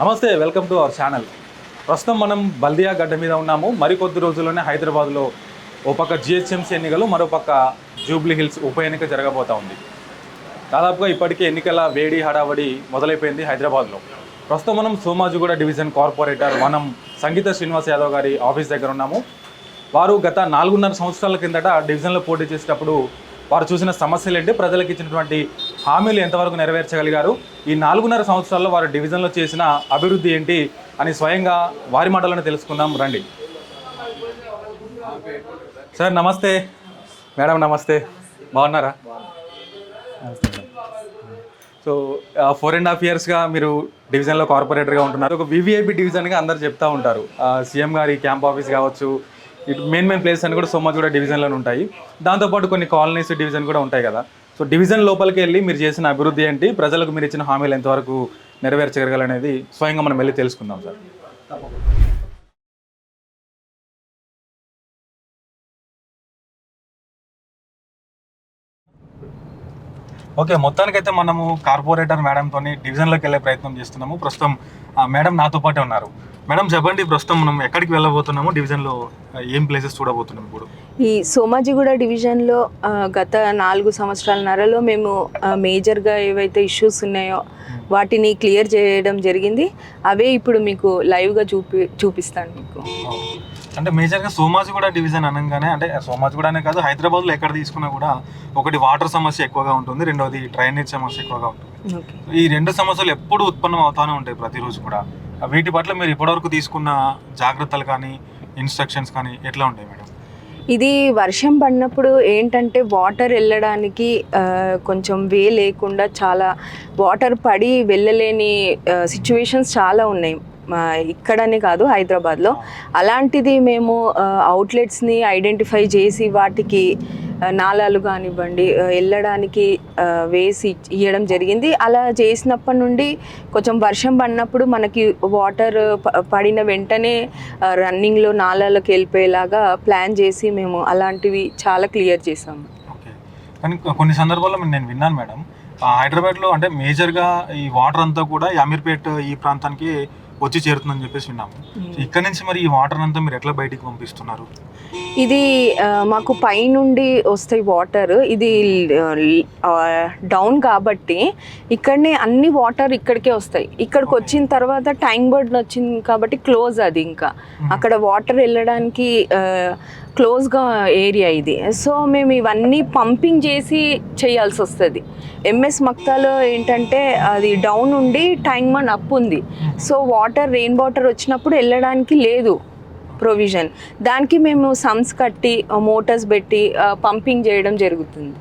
నమస్తే welcome to our channel. ప్రస్తుతం మనం బల్దియా గడ్డ మీద ఉన్నాము. మరికొద్ది రోజుల్లోనే హైదరాబాద్లో ఓ పక్క జిహెచ్ఎంసీ ఎన్నికలు మరో పక్క జూబ్లీ హిల్స్ ఉప ఎన్నిక జరగబోతా ఉంది. దాదాపుగా ఇప్పటికే ఎన్నికల వేడి హడావడి మొదలైపోయింది హైదరాబాద్లో. ప్రస్తుతం మనం సోమాజిగూడ డివిజన్ కార్పొరేటర్ వనం సంగీత శ్రీనివాస్ యాదవ్ గారి ఆఫీస్ దగ్గర ఉన్నాము. వారు గత నాలుగున్నర సంవత్సరాల కిందట డివిజన్లో పోటీ చేసేటప్పుడు వారు చూసిన సమస్యలు ఏంటి ప్రజలకు ఇచ్చినటువంటి హామీలు ఎంతవరకు నెరవేర్చగలిగారు? ఈ నాలుగున్నర సంవత్సరాల్లో వారు డివిజన్లో చేసిన అభివృద్ధి ఏంటి? అని స్వయంగా వారి మాటలను తెలుసుకుందాం. రండి. సార్ నమస్తే. మేడం నమస్తే. బాగున్నారా? సో ఫోర్ అండ్ హాఫ్ ఇయర్స్గా మీరు డివిజన్లో కార్పొరేటర్గా ఉంటున్నారు. ఒక వివిఐపి డివిజన్గా అందరు చెప్తూ ఉంటారు. సీఎం గారి క్యాంప్ ఆఫీస్ కావచ్చు ఇటు మెయిన్ మెయిన్ ప్లేస్ అని కూడా సో మచ్ కూడా డివిజన్లో ఉంటాయి. దాంతోపాటు కొన్ని కాలనీస్ డివిజన్ కూడా ఉంటాయి కదా. సో డివిజన్ లోపలికి వెళ్ళి మీరు చేసిన అభివృద్ధి ఏంటి? ప్రజలకు మీరు ఇచ్చిన హామీలు ఎంతవరకు నెరవేర్చగలగాలనేది స్వయంగా మనం వెళ్ళి తెలుసుకుందాం సార్. ఓకే మొత్తానికైతే మనము కార్పొరేటర్ మేడంతో డివిజన్లోకి వెళ్ళే ప్రయత్నం చేస్తున్నాము. ప్రస్తుతం మేడం నాతో పాటే ఉన్నారు. మేడం చెప్పండి ప్రస్తుతం మనం ఎక్కడికి వెళ్ళబోతున్నాము? డివిజన్లో ఏం ప్లేసెస్ చూడబోతున్నాం ఇప్పుడు? ఈ సోమాజిగూడ డివిజన్లో గత నాలుగు సంవత్సరాలన్నరలో మేము ఆ, మేజర్గా ఏవైతే ఇష్యూస్ ఉన్నాయో వాటిని క్లియర్ చేయడం జరిగింది. అవే ఇప్పుడు మీకు లైవ్గా చూపి చూపిస్తాను మీకు. అంటే మేజర్గా సోమాజిగూడ డివిజన్ అనగానే అంటే సోమాజిగూడనే కాదు హైదరాబాద్లో ఎక్కడ తీసుకున్నా కూడా ఒకటి వాటర్ సమస్య ఎక్కువగా ఉంటుంది రెండోది డ్రైనేజ్ సమస్య ఎక్కువగా ఉంటుంది. ఈ రెండు సమస్యలు ఎప్పుడు ఉత్పన్నం అవుతానే ఉంటాయి ప్రతిరోజు కూడా. వీటి పట్ల మీరు ఇప్పటివరకు తీసుకున్న జాగ్రత్తలు కానీ ఇన్స్ట్రక్షన్స్ కానీ ఎట్లా ఉంటాయి మేడం? ఇది వర్షం పడినప్పుడు ఏంటంటే వాటర్ వెళ్ళడానికి కొంచెం వే లేకుండా చాలా వాటర్ పడి వెళ్ళలేని సిచ్యువేషన్స్ చాలా ఉన్నాయి. ఇక్కడనే కాదు హైదరాబాద్లో. అలాంటిది మేము అవుట్లెట్స్ని ఐడెంటిఫై చేసి వాటికి నాళాలు కానివ్వండి వెళ్ళడానికి వేసి ఇవ్వడం జరిగింది. అలా చేసినప్పటి నుండి కొంచెం వర్షం పడినప్పుడు మనకి వాటర్ పడిన వెంటనే రన్నింగ్లో నాళాలకు వెళ్ళిపోయేలాగా ప్లాన్ చేసి మేము అలాంటివి చాలా క్లియర్ చేసాము. ఓకే. కానీ కొన్ని సందర్భాల్లో నేను విన్నాను మేడం హైదరాబాద్లో అంటే మేజర్గా ఈ వాటర్ అంతా కూడా అమీర్పేట్ ఈ ప్రాంతానికి వచ్చి చేరుతుందని చెప్పేసి విన్నాము. ఇక్కడ నుంచి మరి ఈ వాటర్ అంతా మీరు ఎట్లా బయటికి పంపిస్తున్నారు? ఇది మాకు పైనుండి వస్తాయి వాటర్ ఇది డౌన్ కాబట్టి ఇక్కడనే అన్ని వాటర్ ఇక్కడికే వస్తాయి. ఇక్కడికి వచ్చిన తర్వాత ట్యాంక్ బర్డ్ వచ్చింది కాబట్టి క్లోజ్ అది ఇంకా. అక్కడ వాటర్ వెళ్ళడానికి క్లోజ్గా ఏరియా ఇది. సో మేము ఇవన్నీ పంపింగ్ చేసి చేయాల్సి వస్తుంది. ఎంఎస్ మక్తాలో ఏంటంటే అది డౌన్ ఉండి ట్యాంక్ మన్ అప్ ఉంది. సో వాటర్ రెయిన్ వాటర్ వచ్చినప్పుడు వెళ్ళడానికి లేదు ప్రొవిజన్ దానికి మేము సమ్స్ కట్టి మోటార్స్ పెట్టి పంపింగ్ చేయడం జరుగుతుంది.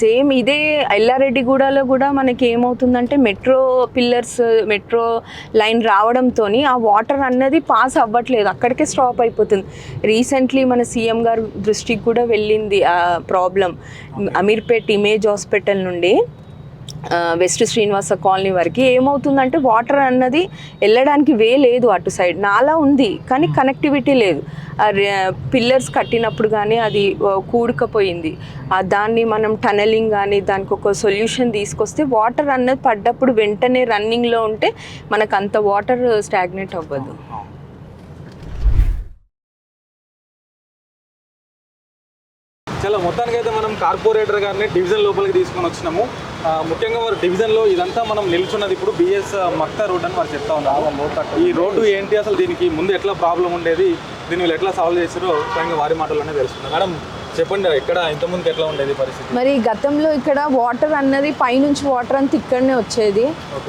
సేమ్ ఇదే ఎల్లారెడ్డిగూడలో కూడా మనకి ఏమవుతుందంటే మెట్రో పిల్లర్స్ మెట్రో లైన్ రావడంతో ఆ వాటర్ అన్నది పాస్ అవ్వట్లేదు. అక్కడికే స్టాప్ అయిపోతుంది. రీసెంట్లీ మన సీఎం గారు దృష్టికి కూడా వెళ్ళింది ఆ ప్రాబ్లం అమీర్పేట్ ఇమేజ్ హాస్పిటల్ నుండి. వెస్ట్ శ్రీనివాస కాలనీ వరకు ఏమవుతుందంటే వాటర్ అన్నది వెళ్ళడానికి వే లేదు అటు సైడ్. నాలా ఉంది కానీ కనెక్టివిటీ లేదు. పిల్లర్స్ కట్టినప్పుడు కానీ అది కూడుకపోయింది. ఆ, దాన్ని మనం టనలింగ్ కానీ దానికి ఒక సొల్యూషన్ తీసుకొస్తే వాటర్ అన్నది పడ్డప్పుడు వెంటనే రన్నింగ్లో ఉంటే మనకు అంత వాటర్ స్టాగ్నేట్ అవ్వదు. చాలా మొత్తానికైతే మనం కార్పొరేటర్ గారిని డివిజన్ లోపలికి తీసుకొని వచ్చినాము. ముఖ్యంగా వారు డివిజన్లో ఇదంతా మనం నిల్చున్నది ఇప్పుడు బిఎస్ మక్తా రోడ్ అని వారు చెప్తా ఉన్నారు. ఈ రోడ్డు ఏంటి? అసలు దీనికి ముందు ఎట్లా ప్రాబ్లం ఉండేది? దీన్ని వీళ్ళు ఎట్లా సాల్వ్ చేస్తారో స్వయంగా వారి మాటల్లోనే తెలుసుకున్నాం మేడం చెప్పండి ఎక్కడ ఇంతకుముందు ఎట్లా ఉండేది పరిస్థితి? మరి గతంలో ఇక్కడ వాటర్ అన్నది పైనుంచి వాటర్ అంతా ఇక్కడనే వచ్చేది.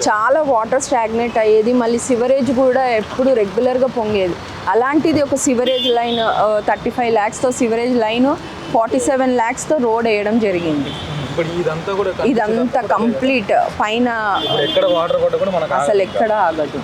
చాలా వాటర్ స్టాగ్నేట్ అయ్యేది. మళ్ళీ సివరేజ్ కూడా ఎప్పుడు రెగ్యులర్గా పొంగేది. అలాంటిది ఒక సివరేజ్ లైన్ థర్టీ ఫైవ్ ల్యాక్స్తో సివరేజ్ లైన్ ఫార్టీ సెవెన్ ల్యాక్స్తో రోడ్ వేయడం జరిగింది. ఇదంతా కంప్లీట్ పైన అసలు ఎక్కడ ఆగదు.